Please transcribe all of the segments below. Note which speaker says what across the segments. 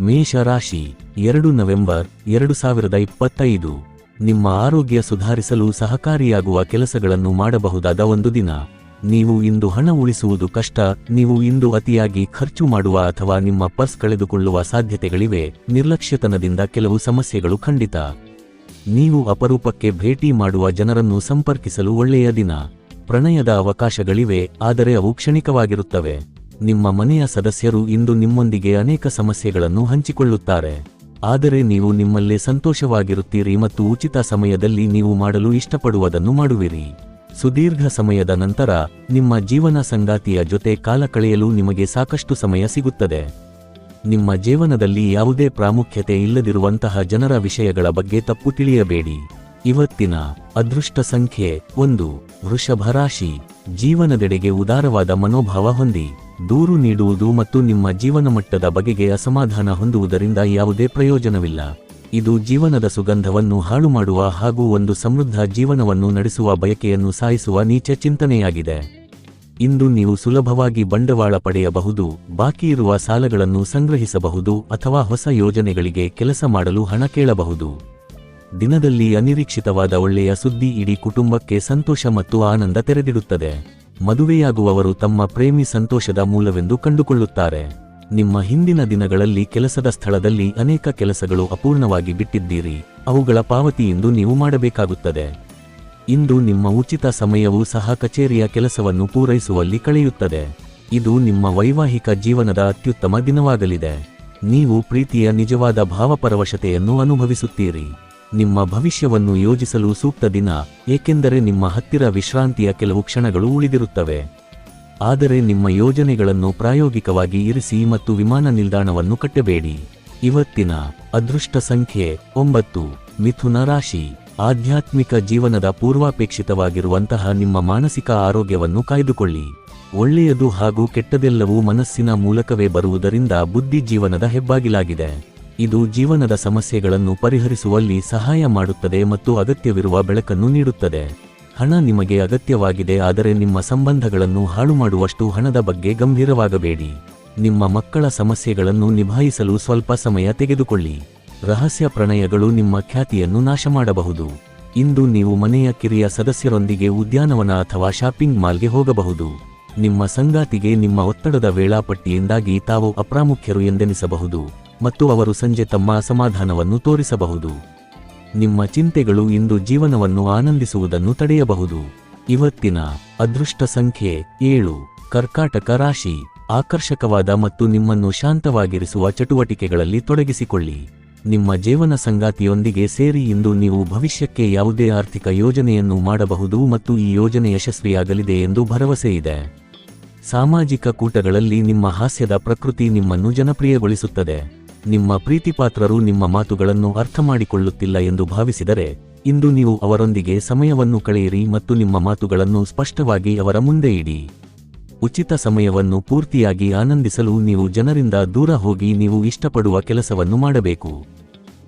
Speaker 1: ಮೇಷ ರಾಶಿ ಎರಡು ನವೆಂಬರ್ ಎರಡು ಸಾವಿರದ ಇಪ್ಪತ್ತೈದು. ನಿಮ್ಮ ಆರೋಗ್ಯ ಸುಧಾರಿಸಲು ಸಹಕಾರಿಯಾಗುವ ಕೆಲಸಗಳನ್ನು ಮಾಡಬಹುದಾದ ಒಂದು ದಿನ. ನೀವು ಇಂದು ಹಣ ಉಳಿಸುವುದು ಕಷ್ಟ, ನೀವು ಇಂದು ಅತಿಯಾಗಿ ಖರ್ಚು ಮಾಡುವ ಅಥವಾ ನಿಮ್ಮ ಪರ್ಸ್ ಕಳೆದುಕೊಳ್ಳುವ ಸಾಧ್ಯತೆಗಳಿವೆ, ನಿರ್ಲಕ್ಷ್ಯತನದಿಂದ ಕೆಲವು ಸಮಸ್ಯೆಗಳು ಖಂಡಿತ. ನೀವು ಅಪರೂಪಕ್ಕೆ ಭೇಟಿ ಮಾಡುವ ಜನರನ್ನು ಸಂಪರ್ಕಿಸಲು ಒಳ್ಳೆಯ ದಿನ. ಪ್ರಣಯದ ಅವಕಾಶಗಳಿವೆ, ಆದರೆ ಅವು ಕ್ಷಣಿಕವಾಗಿರುತ್ತವೆ. ನಿಮ್ಮ ಮನೆಯ ಸದಸ್ಯರು ಇಂದು ನಿಮ್ಮೊಂದಿಗೆ ಅನೇಕ ಸಮಸ್ಯೆಗಳನ್ನು ಹಂಚಿಕೊಳ್ಳುತ್ತಾರೆ. ಆದರೆ ನೀವು ನಿಮ್ಮಲ್ಲೇ ಸಂತೋಷವಾಗಿರುತ್ತೀರಿ ಮತ್ತು ಉಚಿತ ಸಮಯದಲ್ಲಿ ನೀವು ಮಾಡಲು ಇಷ್ಟಪಡುವುದನ್ನು ಮಾಡುವಿರಿ. ಸುದೀರ್ಘ ಸಮಯದ ನಂತರ, ನಿಮ್ಮ ಜೀವನ ಸಂಗಾತಿಯ ಜೊತೆ ಕಾಲ ಕಳೆಯಲು ನಿಮಗೆ ಸಾಕಷ್ಟು ಸಮಯ ಸಿಗುತ್ತದೆ. ನಿಮ್ಮ ಜೀವನದಲ್ಲಿ ಯಾವುದೇ ಪ್ರಾಮುಖ್ಯತೆ ಇಲ್ಲದಿರುವಂತಹ ಜನರ ವಿಷಯಗಳ ಬಗ್ಗೆ ತಪ್ಪು ತಿಳಿಯಬೇಡಿ. ಇವತ್ತಿನ ಅದೃಷ್ಟ ಸಂಖ್ಯೆ ಒಂದು. ವೃಷಭ ರಾಶಿ. ಜೀವನದೆಡೆಗೆ ಉದಾರವಾದ ಮನೋಭಾವ ಹೊಂದಿ. ದೂರು ನೀಡುವುದು ಮತ್ತು ನಿಮ್ಮ ಜೀವನ ಮಟ್ಟದ ಬಗೆಗೆ ಅಸಮಾಧಾನ ಹೊಂದುವುದರಿಂದ ಯಾವುದೇ ಪ್ರಯೋಜನವಿಲ್ಲ. ಇದು ಜೀವನದ ಸುಗಂಧವನ್ನು ಹಾಳು ಮಾಡುವ ಹಾಗೂ ಒಂದು ಸಮೃದ್ಧ ಜೀವನವನ್ನು ನಡೆಸುವ ಬಯಕೆಯನ್ನು ಸಾಯಿಸುವ ನೀಚ ಚಿಂತನೆಯಾಗಿದೆ. ಇಂದು ನೀವು ಸುಲಭವಾಗಿ ಬಂಡವಾಳ ಪಡೆಯಬಹುದು, ಬಾಕಿ ಇರುವ ಸಾಲಗಳನ್ನು ಸಂಗ್ರಹಿಸಬಹುದು ಅಥವಾ ಹೊಸ ಯೋಜನೆಗಳಿಗೆ ಕೆಲಸ ಮಾಡಲು ಹಣ ಕೇಳಬಹುದು. ದಿನದಲ್ಲಿ ಅನಿರೀಕ್ಷಿತವಾದ ಒಳ್ಳೆಯ ಸುದ್ದಿ ಇಡೀ ಕುಟುಂಬಕ್ಕೆ ಸಂತೋಷ ಮತ್ತು ಆನಂದ ತೆರೆದಿಡುತ್ತದೆ. ಮದುವೆಯಾಗುವವರು ತಮ್ಮ ಪ್ರೇಮಿ ಸಂತೋಷದ ಮೂಲವೆಂದು ಕಂಡುಕೊಳ್ಳುತ್ತಾರೆ. ನಿಮ್ಮ ಹಿಂದಿನ ದಿನಗಳಲ್ಲಿ ಕೆಲಸದ ಸ್ಥಳದಲ್ಲಿ ಅನೇಕ ಕೆಲಸಗಳು ಅಪೂರ್ಣವಾಗಿ ಬಿಟ್ಟಿದ್ದೀರಿ. ಅವುಗಳ ಪಾವತಿ ಇಂದು ನೀವು ಮಾಡಬೇಕಾಗುತ್ತದೆ. ಇಂದು ನಿಮ್ಮ ಉಚಿತ ಸಮಯವೂ ಸಹ ಕಚೇರಿಯ ಕೆಲಸವನ್ನು ಪೂರೈಸುವಲ್ಲಿ ಕಳೆಯುತ್ತದೆ. ಇದು ನಿಮ್ಮ ವೈವಾಹಿಕ ಜೀವನದ ಅತ್ಯುತ್ತಮ ದಿನವಾಗಲಿದೆ. ನೀವು ಪ್ರೀತಿಯ ನಿಜವಾದ ಭಾವಪರವಶತೆಯನ್ನು ಅನುಭವಿಸುತ್ತೀರಿ. ನಿಮ್ಮ ಭವಿಷ್ಯವನ್ನು ಯೋಜಿಸಲು ಸೂಕ್ತ ದಿನ, ಏಕೆಂದರೆ ನಿಮ್ಮ ಹತ್ತಿರ ವಿಶ್ರಾಂತಿಯ ಕೆಲವು ಕ್ಷಣಗಳು ಉಳಿದಿರುತ್ತವೆ. ಆದರೆ ನಿಮ್ಮ ಯೋಜನೆಗಳನ್ನು ಪ್ರಾಯೋಗಿಕವಾಗಿ ಇರಿಸಿ ಮತ್ತು ವಿಮಾನ ನಿಲ್ದಾಣವನ್ನು ಕಟ್ಟಬೇಡಿ. ಇವತ್ತಿನ ಅದೃಷ್ಟ ಸಂಖ್ಯೆ ಒಂಬತ್ತು. ಮಿಥುನ ರಾಶಿ. ಆಧ್ಯಾತ್ಮಿಕ ಜೀವನದ ಪೂರ್ವಾಪೇಕ್ಷಿತವಾಗಿರುವಂತಹ ನಿಮ್ಮ ಮಾನಸಿಕ ಆರೋಗ್ಯವನ್ನು ಕಾಯ್ದುಕೊಳ್ಳಿ. ಒಳ್ಳೆಯದು ಹಾಗೂ ಕೆಟ್ಟದೆಲ್ಲವೂ ಮನಸ್ಸಿನ ಮೂಲಕವೇ ಬರುವುದರಿಂದ ಬುದ್ಧಿ ಜೀವನದ ಹೆಬ್ಬಾಗಿಲಾಗಿದೆ. ಇದು ಜೀವನದ ಸಮಸ್ಯೆಗಳನ್ನು ಪರಿಹರಿಸುವಲ್ಲಿ ಸಹಾಯ ಮಾಡುತ್ತದೆ ಮತ್ತು ಅಗತ್ಯವಿರುವ ಬೆಳಕನ್ನು ನೀಡುತ್ತದೆ. ಹಣ ನಿಮಗೆ ಅಗತ್ಯವಾಗಿದೆ, ಆದರೆ ನಿಮ್ಮ ಸಂಬಂಧಗಳನ್ನು ಹಾಳು ಮಾಡುವಷ್ಟು ಹಣದ ಬಗ್ಗೆ ಗಂಭೀರವಾಗಬೇಡಿ. ನಿಮ್ಮ ಮಕ್ಕಳ ಸಮಸ್ಯೆಗಳನ್ನು ನಿಭಾಯಿಸಲು ಸ್ವಲ್ಪ ಸಮಯ ತೆಗೆದುಕೊಳ್ಳಿ. ರಹಸ್ಯ ಪ್ರಣಯಗಳು ನಿಮ್ಮ ಖ್ಯಾತಿಯನ್ನು ನಾಶ ಮಾಡಬಹುದು ಇಂದು ನೀವು ಮನೆಯ ಕಿರಿಯ ಸದಸ್ಯರೊಂದಿಗೆ ಉದ್ಯಾನವನ ಅಥವಾ ಶಾಪಿಂಗ್ ಮಾಲ್ಗೆ ಹೋಗಬಹುದು. ನಿಮ್ಮ ಸಂಗಾತಿಗೆ ನಿಮ್ಮ ಒತ್ತಡದ ವೇಳಾಪಟ್ಟಿಯಿಂದಾಗಿ ತಾವು ಅಪ್ರಾಮುಖ್ಯರು ಎಂದೆನಿಸಬಹುದು ಮತ್ತು ಅವರು ಸಂಜೆ ತಮ್ಮ ಅಸಮಾಧಾನವನ್ನು ತೋರಿಸಬಹುದು. ನಿಮ್ಮ ಚಿಂತೆಗಳು ಇಂದು ಜೀವನವನ್ನು ಆನಂದಿಸುವುದನ್ನು ತಡೆಯಬಹುದು. ಇವತ್ತಿನ ಅದೃಷ್ಟ ಸಂಖ್ಯೆ ಏಳು. ಕರ್ಕಾಟಕ ರಾಶಿ. ಆಕರ್ಷಕವಾದ ಮತ್ತು ನಿಮ್ಮನ್ನು ಶಾಂತವಾಗಿರಿಸುವ ಚಟುವಟಿಕೆಗಳಲ್ಲಿ ತೊಡಗಿಸಿಕೊಳ್ಳಿ. ನಿಮ್ಮ ಜೀವನ ಸಂಗಾತಿಯೊಂದಿಗೆ ಸೇರಿ ಇಂದು ನೀವು ಭವಿಷ್ಯಕ್ಕೆ ಯಾವುದೇ ಆರ್ಥಿಕ ಯೋಜನೆಯನ್ನು ಮಾಡಬಹುದು ಮತ್ತು ಈ ಯೋಜನೆ ಯಶಸ್ವಿಯಾಗಲಿದೆ ಎಂದು ಭರವಸೆ ಇದೆ. ಸಾಮಾಜಿಕ ಕೂಟಗಳಲ್ಲಿ ನಿಮ್ಮ ಹಾಸ್ಯದ ಪ್ರಕೃತಿ ನಿಮ್ಮನ್ನು ಜನಪ್ರಿಯಗೊಳಿಸುತ್ತದೆ. ನಿಮ್ಮ ಪ್ರೀತಿಪಾತ್ರರು ನಿಮ್ಮ ಮಾತುಗಳನ್ನು ಅರ್ಥಮಾಡಿಕೊಳ್ಳುತ್ತಿಲ್ಲ ಎಂದು ಭಾವಿಸಿದರೆ, ಇಂದು ನೀವು ಅವರೊಂದಿಗೆ ಸಮಯವನ್ನು ಕಳೆಯಿರಿ ಮತ್ತು ನಿಮ್ಮ ಮಾತುಗಳನ್ನು ಸ್ಪಷ್ಟವಾಗಿ ಅವರ ಮುಂದೆ ಇಡಿ. ಉಚಿತ ಸಮಯವನ್ನು ಪೂರ್ತಿಯಾಗಿ ಆನಂದಿಸಲು ನೀವು ಜನರಿಂದ ದೂರ ಹೋಗಿ ನೀವು ಇಷ್ಟಪಡುವ ಕೆಲಸವನ್ನು ಮಾಡಬೇಕು.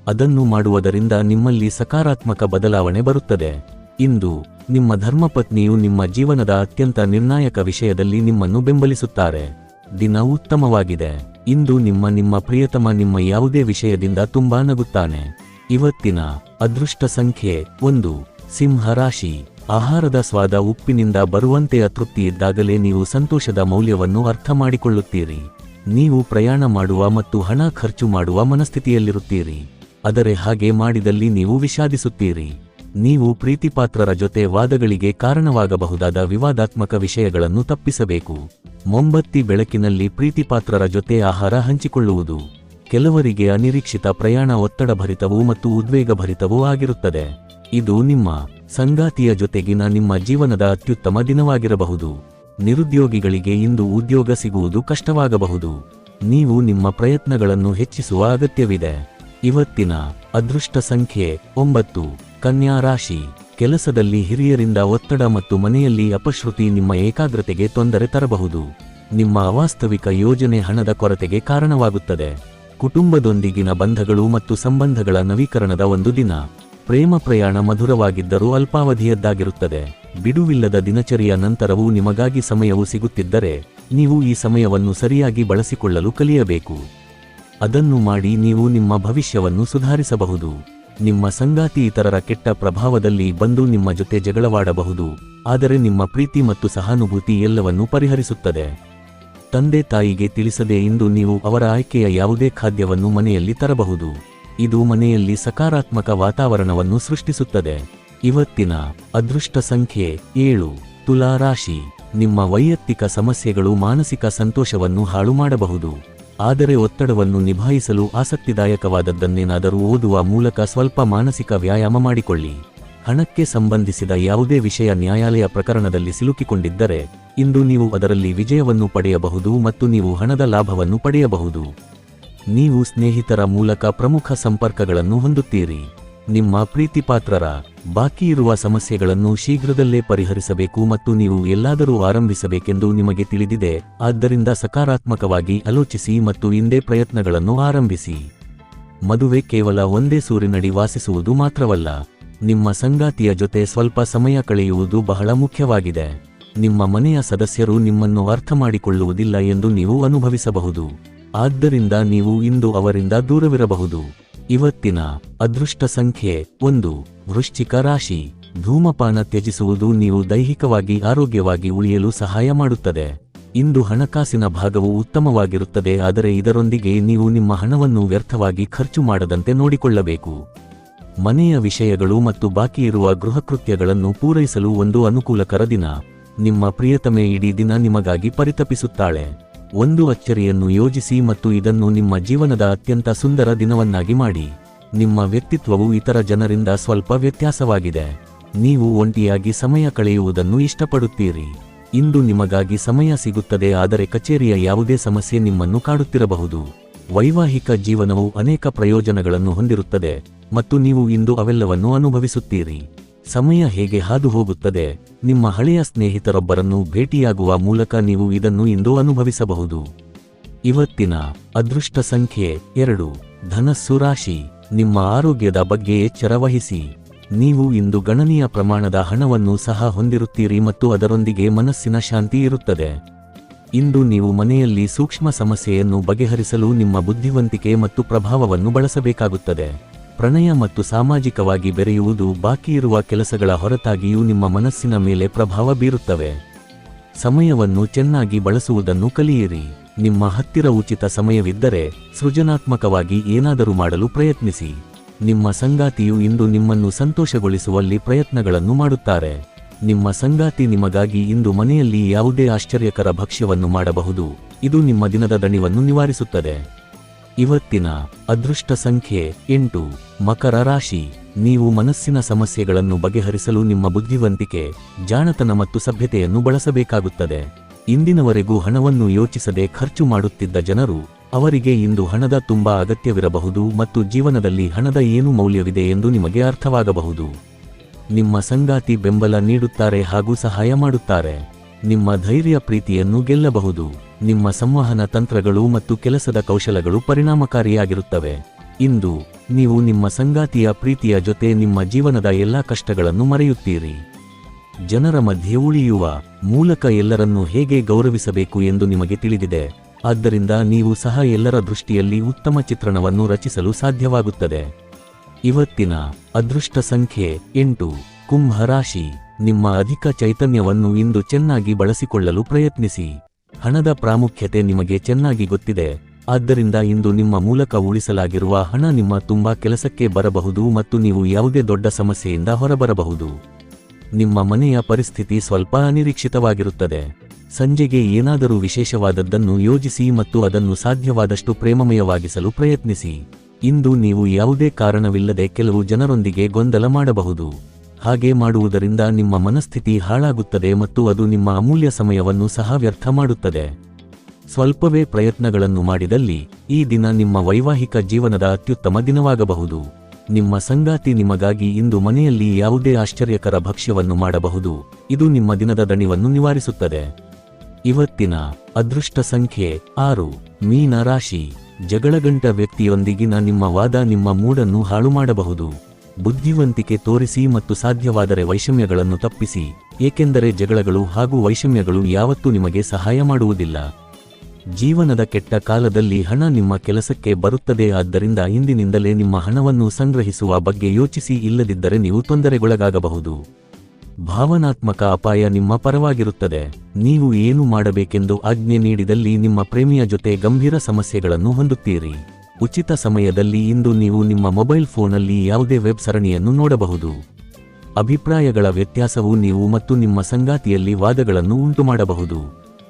Speaker 1: ಅದನ್ನು ಮಾಡುವುದರಿಂದ ನಿಮ್ಮಲ್ಲಿ ಸಕಾರಾತ್ಮಕ ಬದಲಾವಣೆ ಬರುತ್ತದೆ. ಇಂದು, ನಿಮ್ಮ ಧರ್ಮಪತ್ನಿಯು ನಿಮ್ಮ ಜೀವನದ ಅತ್ಯಂತ ನಿರ್ಣಾಯಕ ವಿಷಯದಲ್ಲಿ ನಿಮ್ಮನ್ನು ಬೆಂಬಲಿಸುತ್ತಾರೆ. ದಿನ ಉತ್ತಮವಾಗಿದೆ. ಇಂದು ನಿಮ್ಮ ನಿಮ್ಮ ಪ್ರಿಯತಮ ನಿಮ್ಮ ಯಾವುದೇ ವಿಷಯದಿಂದ ತುಂಬಾ ನಗುತ್ತಾನೆ. ಇವತ್ತಿನ ಅದೃಷ್ಟ ಸಂಖ್ಯೆ ಒಂದು, ಸಿಂಹ ರಾಶಿ. ಆಹಾರದ ಸ್ವಾದ ಉಪ್ಪಿನಿಂದ ಬರುವಂತೆ ಅತೃಪ್ತಿ ಇದ್ದಾಗಲೇ ನೀವು ಸಂತೋಷದ ಮೌಲ್ಯವನ್ನು ಅರ್ಥ ಮಾಡಿಕೊಳ್ಳುತ್ತೀರಿ. ನೀವು ಪ್ರಯಾಣ ಮಾಡುವ ಮತ್ತು ಹಣ ಖರ್ಚು ಮಾಡುವ ಮನಸ್ಥಿತಿಯಲ್ಲಿರುತ್ತೀರಿ. ಆದರೆ ಹಾಗೆ ಮಾಡಿದಲ್ಲಿ ನೀವು ವಿಷಾದಿಸುತ್ತೀರಿ. ನೀವು ಪ್ರೀತಿಪಾತ್ರರ ಜೊತೆ ವಾದಗಳಿಗೆ ಕಾರಣವಾಗಬಹುದಾದ ವಿವಾದಾತ್ಮಕ ವಿಷಯಗಳನ್ನು ತಪ್ಪಿಸಬೇಕು. ಮೊಂಬತ್ತಿ ಬೆಳಕಿನಲ್ಲಿ ಪ್ರೀತಿಪಾತ್ರರ ಜೊತೆ ಆಹಾರ ಹಂಚಿಕೊಳ್ಳುವುದು. ಕೆಲವರಿಗೆ ಅನಿರೀಕ್ಷಿತ ಪ್ರಯಾಣ ಒತ್ತಡಭರಿತವೂ ಮತ್ತು ಉದ್ವೇಗಭರಿತವೂ ಆಗಿರುತ್ತದೆ. ಇದು ನಿಮ್ಮ ಸಂಗಾತಿಯ ಜೊತೆಗಿನ ನಿಮ್ಮ ಜೀವನದ ಅತ್ಯುತ್ತಮ ದಿನವಾಗಿರಬಹುದು. ನಿರುದ್ಯೋಗಿಗಳಿಗೆ ಇಂದು ಉದ್ಯೋಗ ಸಿಗುವುದು ಕಷ್ಟವಾಗಬಹುದು. ನೀವು ನಿಮ್ಮ ಪ್ರಯತ್ನಗಳನ್ನು ಹೆಚ್ಚಿಸುವ ಅಗತ್ಯವಿದೆ. ಇವತ್ತಿನ ಅದೃಷ್ಟ ಸಂಖ್ಯೆ ಒಂಬತ್ತು. ಕನ್ಯಾ ರಾಶಿ. ಕೆಲಸದಲ್ಲಿ ಹಿರಿಯರಿಂದ ಒತ್ತಡ ಮತ್ತು ಮನೆಯಲ್ಲಿ ಅಪಶ್ರುತಿ ನಿಮ್ಮ ಏಕಾಗ್ರತೆಗೆ ತೊಂದರೆ ತರಬಹುದು. ನಿಮ್ಮ ಅವಾಸ್ತವಿಕ ಯೋಜನೆ ಹಣದ ಕೊರತೆಗೆ ಕಾರಣವಾಗುತ್ತದೆ. ಕುಟುಂಬದೊಂದಿಗಿನ ಬಂಧಗಳು ಮತ್ತು ಸಂಬಂಧಗಳ ನವೀಕರಣದ ಒಂದು ದಿನ. ಪ್ರೇಮ ಪ್ರಯಾಣ ಮಧುರವಾಗಿದ್ದರೂ ಅಲ್ಪಾವಧಿಯದ್ದಾಗಿರುತ್ತದೆ. ಬಿಡುವಿಲ್ಲದ ದಿನಚರಿಯ ನಂತರವೂ ನಿಮಗಾಗಿ ಸಮಯವು ಸಿಗುತ್ತಿದ್ದರೆ, ನೀವು ಈ ಸಮಯವನ್ನು ಸರಿಯಾಗಿ ಬಳಸಿಕೊಳ್ಳಲು ಕಲಿಯಬೇಕು. ಅದನ್ನು ಮಾಡಿ ನೀವು ನಿಮ್ಮ ಭವಿಷ್ಯವನ್ನು ಸುಧಾರಿಸಬಹುದು. ನಿಮ್ಮ ಸಂಗಾತಿ ಇತರರ ಕೆಟ್ಟ ಪ್ರಭಾವದಲ್ಲಿ ಬಂದು ನಿಮ್ಮ ಜೊತೆ ಜಗಳವಾಡಬಹುದು. ಆದರೆ ನಿಮ್ಮ ಪ್ರೀತಿ ಮತ್ತು ಸಹಾನುಭೂತಿ ಎಲ್ಲವನ್ನೂ ಪರಿಹರಿಸುತ್ತದೆ. ತಂದೆ ತಾಯಿಗೆ ತಿಳಿಸದೆ ಇಂದು ನೀವು ಅವರ ಆಯ್ಕೆಯ ಯಾವುದೇ ಖಾದ್ಯವನ್ನು ಮನೆಯಲ್ಲಿ ತರಬಹುದು. ಇದು ಮನೆಯಲ್ಲಿ ಸಕಾರಾತ್ಮಕ ವಾತಾವರಣವನ್ನು ಸೃಷ್ಟಿಸುತ್ತದೆ. ಇವತ್ತಿನ ಅದೃಷ್ಟ ಸಂಖ್ಯೆ ಏಳು. ತುಲಾ ರಾಶಿ. ನಿಮ್ಮ ವೈಯಕ್ತಿಕ ಸಮಸ್ಯೆಗಳು ಮಾನಸಿಕ ಸಂತೋಷವನ್ನು ಹಾಳು ಮಾಡಬಹುದು ಆದರೆ ಒತ್ತಡವನ್ನು ನಿಭಾಯಿಸಲು ಆಸಕ್ತಿದಾಯಕವಾದದ್ದನ್ನೇನಾದರೂ ಓದುವ ಮೂಲಕ ಸ್ವಲ್ಪ ಮಾನಸಿಕ ವ್ಯಾಯಾಮ ಮಾಡಿಕೊಳ್ಳಿ. ಹಣಕ್ಕೆ ಸಂಬಂಧಿಸಿದ ಯಾವುದೇ ವಿಷಯ ನ್ಯಾಯಾಲಯ ಪ್ರಕರಣದಲ್ಲಿ ಸಿಲುಕಿಕೊಂಡಿದ್ದರೆ, ಇಂದು ನೀವು ಅದರಲ್ಲಿ ವಿಜಯವನ್ನು ಪಡೆಯಬಹುದು ಮತ್ತು ನೀವು ಹಣದ ಲಾಭವನ್ನು ಪಡೆಯಬಹುದು. ನೀವು ಸ್ನೇಹಿತರ ಮೂಲಕ ಪ್ರಮುಖ ಸಂಪರ್ಕಗಳನ್ನು ಹೊಂದುತ್ತೀರಿ. ನಿಮ್ಮ ಪ್ರೀತಿಪಾತ್ರರ ಬಾಕಿ ಇರುವ ಸಮಸ್ಯೆಗಳನ್ನು ಶೀಘ್ರದಲ್ಲೇ ಪರಿಹರಿಸಬೇಕು ಮತ್ತು ನೀವು ಎಲ್ಲಾದರೂ ಆರಂಭಿಸಬೇಕೆಂದು ನಿಮಗೆ ತಿಳಿದಿದೆ. ಆದ್ದರಿಂದ ಸಕಾರಾತ್ಮಕವಾಗಿ ಆಲೋಚಿಸಿ ಮತ್ತು ಇಂದೇ ಪ್ರಯತ್ನಗಳನ್ನು ಆರಂಭಿಸಿ. ಮದುವೆ ಕೇವಲ ಒಂದೇ ಸೂರಿನಡಿ ವಾಸಿಸುವುದು ಮಾತ್ರವಲ್ಲ, ನಿಮ್ಮ ಸಂಗಾತಿಯ ಜೊತೆ ಸ್ವಲ್ಪ ಸಮಯ ಕಳೆಯುವುದು ಬಹಳ ಮುಖ್ಯವಾಗಿದೆ. ನಿಮ್ಮ ಮನೆಯ ಸದಸ್ಯರು ನಿಮ್ಮನ್ನು ಅರ್ಥ ಮಾಡಿಕೊಳ್ಳುವುದಿಲ್ಲ ಎಂದು ನೀವು ಅನುಭವಿಸಬಹುದು. ಆದ್ದರಿಂದ ನೀವು ಇಂದು ಅವರಿಂದ ದೂರವಿರಬಹುದು. ಇವತ್ತಿನ ಅದೃಷ್ಟ ಸಂಖ್ಯೆ ಒಂದು, ವೃಶ್ಚಿಕ ರಾಶಿ. ಧೂಮಪಾನ ತ್ಯಜಿಸುವುದು ನೀವು ದೈಹಿಕವಾಗಿ ಆರೋಗ್ಯವಾಗಿ ಉಳಿಯಲು ಸಹಾಯ ಮಾಡುತ್ತದೆ. ಇಂದು ಹಣಕಾಸಿನ ಭಾಗವು ಉತ್ತಮವಾಗಿರುತ್ತದೆ, ಆದರೆ ಇದರೊಂದಿಗೆ ನೀವು ನಿಮ್ಮ ಹಣವನ್ನು ವ್ಯರ್ಥವಾಗಿ ಖರ್ಚು ಮಾಡದಂತೆ ನೋಡಿಕೊಳ್ಳಬೇಕು. ಮನೆಯ ವಿಷಯಗಳು ಮತ್ತು ಬಾಕಿ ಇರುವ ಗೃಹಕೃತ್ಯಗಳನ್ನು ಪೂರೈಸಲು ಒಂದು ಅನುಕೂಲಕರ ದಿನ. ನಿಮ್ಮ ಪ್ರಿಯತಮೆ ಇಡೀ ದಿನ ನಿಮಗಾಗಿ ಪರಿತಪಿಸುತ್ತಾಳೆ. ಒಂದು ಅಚ್ಚರಿಯನ್ನು ಯೋಜಿಸಿ ಮತ್ತು ಇದನ್ನು ನಿಮ್ಮ ಜೀವನದ ಅತ್ಯಂತ ಸುಂದರ ದಿನವನ್ನಾಗಿ ಮಾಡಿ. ನಿಮ್ಮ ವ್ಯಕ್ತಿತ್ವವು ಇತರ ಜನರಿಂದ ಸ್ವಲ್ಪ ವ್ಯತ್ಯಾಸವಾಗಿದೆ. ನೀವು ಒಂಟಿಯಾಗಿ ಸಮಯ ಕಳೆಯುವುದನ್ನು ಇಷ್ಟಪಡುತ್ತೀರಿ. ಇಂದು ನಿಮಗಾಗಿ ಸಮಯ ಸಿಗುತ್ತದೆ, ಆದರೆ ಕಚೇರಿಯ ಯಾವುದೇ ಸಮಸ್ಯೆ ನಿಮ್ಮನ್ನು ಕಾಡುತ್ತಿರಬಹುದು. ವೈವಾಹಿಕ ಜೀವನವು ಅನೇಕ ಪ್ರಯೋಜನಗಳನ್ನು ಹೊಂದಿರುತ್ತದೆ, ಮತ್ತು ನೀವು ಇಂದು ಅವೆಲ್ಲವನ್ನು ಅನುಭವಿಸುತ್ತೀರಿ. ಸಮಯ ಹೇಗೆ ಹಾದು ಹೋಗುತ್ತದೆ ನಿಮ್ಮ ಹಳೆಯ ಸ್ನೇಹಿತರೊಬ್ಬರನ್ನು ಭೇಟಿಯಾಗುವ ಮೂಲಕ ನೀವು ಇದನ್ನು ಇಂದು ಅನುಭವಿಸಬಹುದು. ಇವತ್ತಿನ ಅದೃಷ್ಟ ಸಂಖ್ಯೆ ಎರಡು. ಧನಸ್ಸು ರಾಶಿ, ನಿಮ್ಮ ಆರೋಗ್ಯದ ಬಗ್ಗೆ ಎಚ್ಚರ ವಹಿಸಿ. ನೀವು ಇಂದು ಗಣನೀಯ ಪ್ರಮಾಣದ ಹಣವನ್ನು ಸಹ ಹೊಂದಿರುತ್ತೀರಿ ಮತ್ತು ಅದರೊಂದಿಗೆ ಮನಸ್ಸಿನ ಶಾಂತಿ ಇರುತ್ತದೆ. ಇಂದು ನೀವು ಮನೆಯಲ್ಲಿ ಸೂಕ್ಷ್ಮ ಸಮಸ್ಯೆಯನ್ನು ಬಗೆಹರಿಸಲು ನಿಮ್ಮ ಬುದ್ಧಿವಂತಿಕೆ ಮತ್ತು ಪ್ರಭಾವವನ್ನು ಬಳಸಬೇಕಾಗುತ್ತದೆ. ಪ್ರಣಯ ಮತ್ತು ಸಾಮಾಜಿಕವಾಗಿ ಬೆರೆಯುವುದು ಬಾಕಿ ಇರುವ ಕೆಲಸಗಳ ಹೊರತಾಗಿಯೂ ನಿಮ್ಮ ಮನಸ್ಸಿನ ಮೇಲೆ ಪ್ರಭಾವ ಬೀರುತ್ತವೆ. ಸಮಯವನ್ನು ಚೆನ್ನಾಗಿ ಬಳಸುವುದನ್ನು ಕಲಿಯಿರಿ. ನಿಮ್ಮ ಹತ್ತಿರ ಉಚಿತ ಸಮಯವಿದ್ದರೆ ಸೃಜನಾತ್ಮಕವಾಗಿ ಏನಾದರೂ ಮಾಡಲು ಪ್ರಯತ್ನಿಸಿ. ನಿಮ್ಮ ಸಂಗಾತಿಯು ಇಂದು ನಿಮ್ಮನ್ನು ಸಂತೋಷಗೊಳಿಸುವಲ್ಲಿ ಪ್ರಯತ್ನಗಳನ್ನು ಮಾಡುತ್ತಾರೆ. ನಿಮ್ಮ ಸಂಗಾತಿ ನಿಮಗಾಗಿ ಇಂದು ಮನೆಯಲ್ಲಿ ಯಾವುದೇ ಆಶ್ಚರ್ಯಕರ ಭಕ್ಷ್ಯವನ್ನು ಮಾಡಬಹುದು. ಇದು ನಿಮ್ಮ ದಿನದ ದಣಿವನ್ನು ನಿವಾರಿಸುತ್ತದೆ. ಇವತ್ತಿನ ಅದೃಷ್ಟ ಸಂಖ್ಯೆ ಎಂಟು. ಮಕರ ರಾಶಿ. ನೀವು ಮನಸ್ಸಿನ ಸಮಸ್ಯೆಗಳನ್ನು ಬಗೆಹರಿಸಲು ನಿಮ್ಮ ಬುದ್ಧಿವಂತಿಕೆ, ಜಾಣತನ ಮತ್ತು ಸಭ್ಯತೆಯನ್ನು ಬಳಸಬೇಕಾಗುತ್ತದೆ. ಇಂದಿನವರೆಗೂ ಹಣವನ್ನು ಯೋಚಿಸದೆ ಖರ್ಚು ಮಾಡುತ್ತಿದ್ದ ಜನರು, ಅವರಿಗೆ ಇಂದು ಹಣದ ತುಂಬಾ ಅಗತ್ಯವಿರಬಹುದು ಮತ್ತು ಜೀವನದಲ್ಲಿ ಹಣದ ಏನು ಮೌಲ್ಯವಿದೆ ಎಂದು ನಿಮಗೆ ಅರ್ಥವಾಗಬಹುದು. ನಿಮ್ಮ ಸಂಗಾತಿ ಬೆಂಬಲ ನೀಡುತ್ತಾರೆ ಹಾಗೂ ಸಹಾಯ ಮಾಡುತ್ತಾರೆ. ನಿಮ್ಮ ಧೈರ್ಯ ಪ್ರೀತಿಯನ್ನು ಗೆಲ್ಲಬಹುದು. ನಿಮ್ಮ ಸಂವಹನ ತಂತ್ರಗಳು ಮತ್ತು ಕೆಲಸದ ಕೌಶಲಗಳು ಪರಿಣಾಮಕಾರಿಯಾಗಿರುತ್ತವೆ. ಇಂದು, ನೀವು ನಿಮ್ಮ ಸಂಗಾತಿಯ ಪ್ರೀತಿಯ ಜೊತೆ ನಿಮ್ಮ ಜೀವನದ ಎಲ್ಲಾ ಕಷ್ಟಗಳನ್ನು ಮರೆಯುತ್ತೀರಿ. ಜನರ ಮಧ್ಯೆ ಉಳಿಯುವ ಮೂಲಕ ಎಲ್ಲರನ್ನು ಹೇಗೆ ಗೌರವಿಸಬೇಕು ಎಂದು ನಿಮಗೆ ತಿಳಿದಿದೆ. ಆದ್ದರಿಂದ ನೀವು ಸಹ ಎಲ್ಲರ ದೃಷ್ಟಿಯಲ್ಲಿ ಉತ್ತಮ ಚಿತ್ರಣವನ್ನು ರಚಿಸಲು ಸಾಧ್ಯವಾಗುತ್ತದೆ. ಇವತ್ತಿನ ಅದೃಷ್ಟ ಸಂಖ್ಯೆ ಎಂಟು. ಕುಂಭ ರಾಶಿ ನಿಮ್ಮ ಅಧಿಕ ಚೈತನ್ಯವನ್ನು ಇಂದು ಚೆನ್ನಾಗಿ ಬಳಸಿಕೊಳ್ಳಲು ಪ್ರಯತ್ನಿಸಿ. ಹಣದ ಪ್ರಾಮುಖ್ಯತೆ ನಿಮಗೆ ಚೆನ್ನಾಗಿ ಗೊತ್ತಿದೆ. ಆದ್ದರಿಂದ ಇಂದು ನಿಮ್ಮ ಮೂಲಕ ಉಳಿಸಲಾಗಿರುವ ಹಣ ನಿಮ್ಮ ತುಂಬಾ ಕೆಲಸಕ್ಕೆ ಬರಬಹುದು ಮತ್ತು ನೀವು ಯಾವುದೇ ದೊಡ್ಡ ಸಮಸ್ಯೆಯಿಂದ ಹೊರಬರಬಹುದು. ನಿಮ್ಮ ಮನೆಯ ಪರಿಸ್ಥಿತಿ ಸ್ವಲ್ಪ ಅನಿರೀಕ್ಷಿತವಾಗಿರುತ್ತದೆ. ಸಂಜೆಗೆ ಏನಾದರೂ ವಿಶೇಷವಾದದ್ದನ್ನು ಯೋಜಿಸಿ ಮತ್ತು ಅದನ್ನು ಸಾಧ್ಯವಾದಷ್ಟು ಪ್ರೇಮಮಯವಾಗಿಸಲು ಪ್ರಯತ್ನಿಸಿ. ಇಂದು ನೀವು ಯಾವುದೇ ಕಾರಣವಿಲ್ಲದೆ ಕೆಲವು ಜನರೊಂದಿಗೆ ಗೊಂದಲ ಮಾಡಬಹುದು. ಹಾಗೆ ಮಾಡುವುದರಿಂದ ನಿಮ್ಮ ಮನಸ್ಥಿತಿ ಹಾಳಾಗುತ್ತದೆ ಮತ್ತು ಅದು ನಿಮ್ಮ ಅಮೂಲ್ಯ ಸಮಯವನ್ನು ಸಹ ವ್ಯರ್ಥ ಮಾಡುತ್ತದೆ. ಸ್ವಲ್ಪವೇ ಪ್ರಯತ್ನಗಳನ್ನು ಮಾಡಿದಲ್ಲಿ ಈ ದಿನ ನಿಮ್ಮ ವೈವಾಹಿಕ ಜೀವನದ ಅತ್ಯುತ್ತಮ ದಿನವಾಗಬಹುದು. ನಿಮ್ಮ ಸಂಗಾತಿ ನಿಮಗಾಗಿ ಇಂದು ಮನೆಯಲ್ಲಿ ಯಾವುದೇ ಆಶ್ಚರ್ಯಕರ ಭಕ್ಷ್ಯವನ್ನು ಮಾಡಬಹುದು. ಇದು ನಿಮ್ಮ ದಿನದ ದಣಿವನ್ನು ನಿವಾರಿಸುತ್ತದೆ. ಇವತ್ತಿನ ಅದೃಷ್ಟ ಸಂಖ್ಯೆ ಆರು. ಮೀನ ರಾಶಿ ಜಗಳಗಂಟ ವ್ಯಕ್ತಿಯೊಂದಿಗಿನ ನಿಮ್ಮ ವಾದ ನಿಮ್ಮ ಮೂಡನ್ನು ಹಾಳು ಮಾಡಬಹುದು ಬುದ್ಧಿವಂತಿಕೆ ತೋರಿಸಿ ಮತ್ತು ಸಾಧ್ಯವಾದರೆ ವೈಷಮ್ಯಗಳನ್ನು ತಪ್ಪಿಸಿ, ಏಕೆಂದರೆ ಜಗಳಗಳು ಹಾಗೂ ವೈಷಮ್ಯಗಳು ಯಾವತ್ತೂ ನಿಮಗೆ ಸಹಾಯ ಮಾಡುವುದಿಲ್ಲ. ಜೀವನದ ಕೆಟ್ಟ ಕಾಲದಲ್ಲಿ ಹಣ ನಿಮ್ಮ ಕೆಲಸಕ್ಕೆ ಬರುತ್ತದೆ, ಆದ್ದರಿಂದ ಇಂದಿನಿಂದಲೇ ನಿಮ್ಮ ಹಣವನ್ನು ಸಂಗ್ರಹಿಸುವ ಬಗ್ಗೆ ಯೋಚಿಸಿ, ಇಲ್ಲದಿದ್ದರೆ ನೀವು ತೊಂದರೆಗೊಳಗಾಗಬಹುದು. ಭಾವನಾತ್ಮಕ ಅಪಾಯ ನಿಮ್ಮ ಪರವಾಗಿರುತ್ತದೆ. ನೀವು ಏನು ಮಾಡಬೇಕೆಂದು ಆಜ್ಞೆ ನೀಡಿದಲ್ಲಿ ನಿಮ್ಮ ಪ್ರೇಮಿಯ ಜೊತೆ ಗಂಭೀರ ಸಮಸ್ಯೆಗಳನ್ನು ಹೊಂದುತ್ತೀರಿ. ಉಚಿತ ಸಮಯದಲ್ಲಿ ಇಂದು ನೀವು ನಿಮ್ಮ ಮೊಬೈಲ್ ಫೋನಲ್ಲಿ ಯಾವುದೇ ವೆಬ್ ಸರಣಿಯನ್ನು ನೋಡಬಹುದು. ಅಭಿಪ್ರಾಯಗಳ ವ್ಯತ್ಯಾಸವು ನೀವು ಮತ್ತು ನಿಮ್ಮ ಸಂಗಾತಿಯಲ್ಲಿ ವಾದಗಳನ್ನು ಉಂಟುಮಾಡಬಹುದು.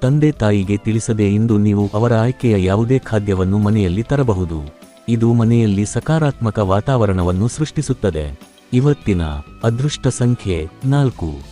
Speaker 1: ತಂದೆ ತಾಯಿಗೆ ತಿಳಿಸದೆ ಇಂದು ನೀವು ಅವರ ಆಯ್ಕೆಯ ಯಾವುದೇ ಖಾದ್ಯವನ್ನು ಮನೆಯಲ್ಲಿ ತರಬಹುದು. ಇದು ಮನೆಯಲ್ಲಿ ಸಕಾರಾತ್ಮಕ ವಾತಾವರಣವನ್ನು ಸೃಷ್ಟಿಸುತ್ತದೆ. ಇವತ್ತಿನ ಅದೃಷ್ಟ ಸಂಖ್ಯೆ ನಾಲ್ಕು.